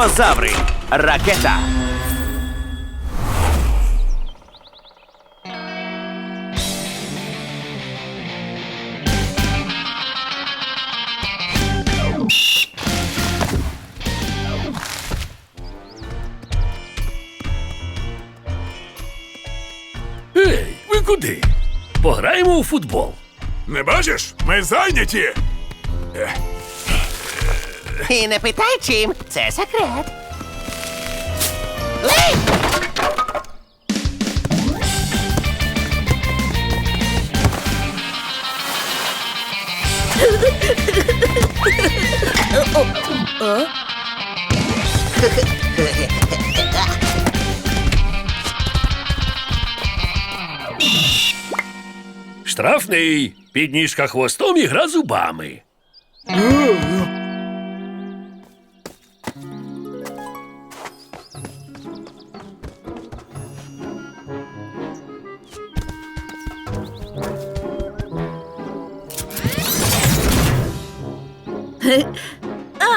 Турбозаври. Ракета. Ей, ви куди? Пограємо у футбол. Не бачиш? Ми зайняті. І не питай чим, це секрет. Лей! Штрафний. Підніжка хвостом і гра зубами.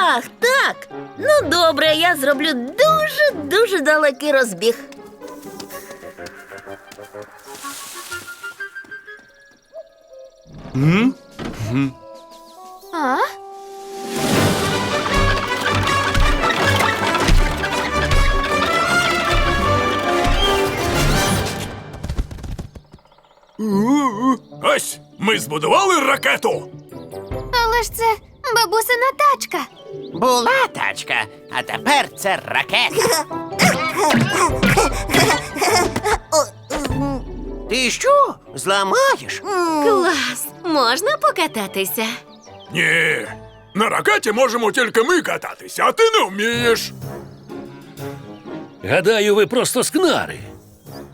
Ах, так. Ну добре, я зроблю дуже дуже далекий розбіг. А? Ось ми збудували ракету. Але ж це бабусина тачка. Була тачка, а тепер це ракета. Ти що? Зламаєш? Клас! Можна покататися? Ні. На ракеті можемо тільки ми кататися, а ти не вмієш. Гадаю, ви просто скнари.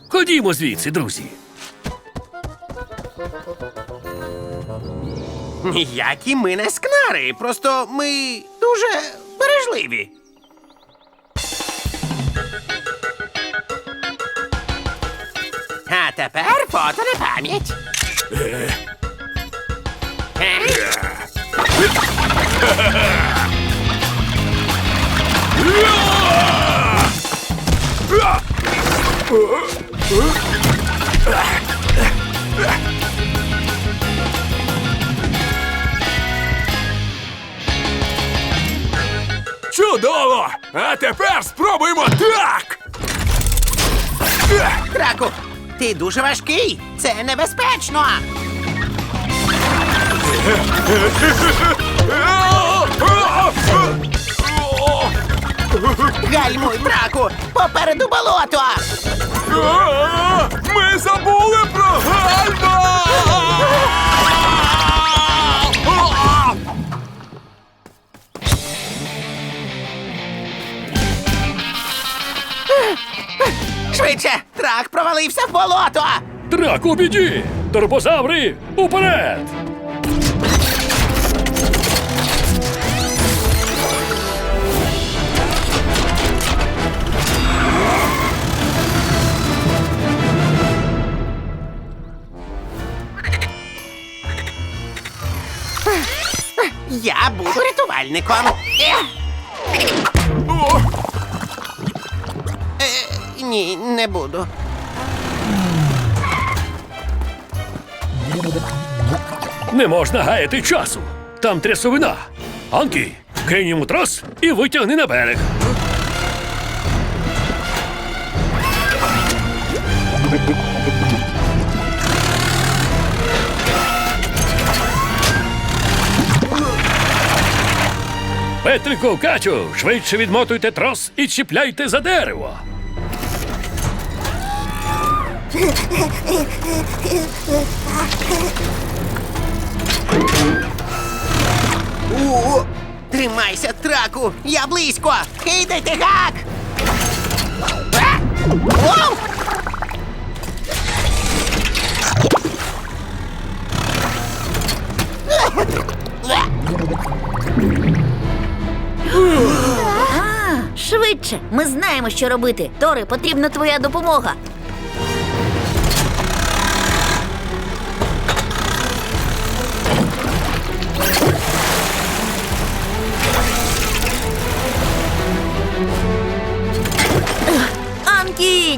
Ходімо звідси, друзі. Ніякі ми не скнари, просто ми дуже бережливі. А тепер фото на пам'ять. Чудово! А тепер спробуємо так. Драку, ти дуже важкий. Це небезпечно. Гальмуй, драку! Попереду болото! Ми забули про гальма! Швидше! Трак провалився в болото! Трак у біді! Турбозаври! Уперед! Я буду рятувальником. Е. Е, ні, не буду. Не можна гаяти часу. Там трясовина. Анкі, кинь йому трос і витягни на берег. Петрику, Катю, швидше відмотуйте трос і чіпляйте за дерево. У, тримайся, траку! Я близько! Кидайте гак! Швидше, ми знаємо, що робити. Тори, потрібна твоя допомога.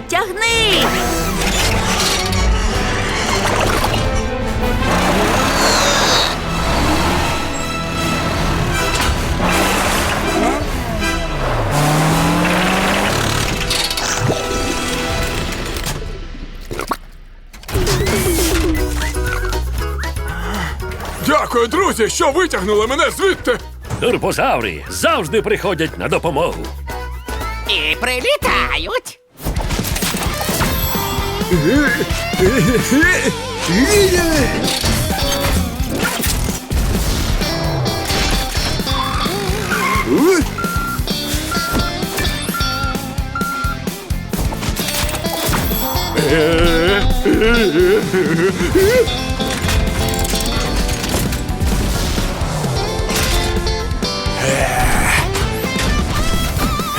Тягни! Дякую, друзі, що витягнули мене звідти. Турбозаври завжди приходять на допомогу. І прилітають.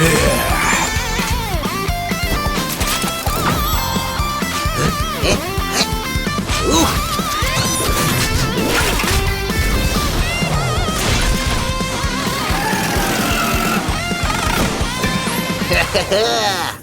Yeah. Хе-хе!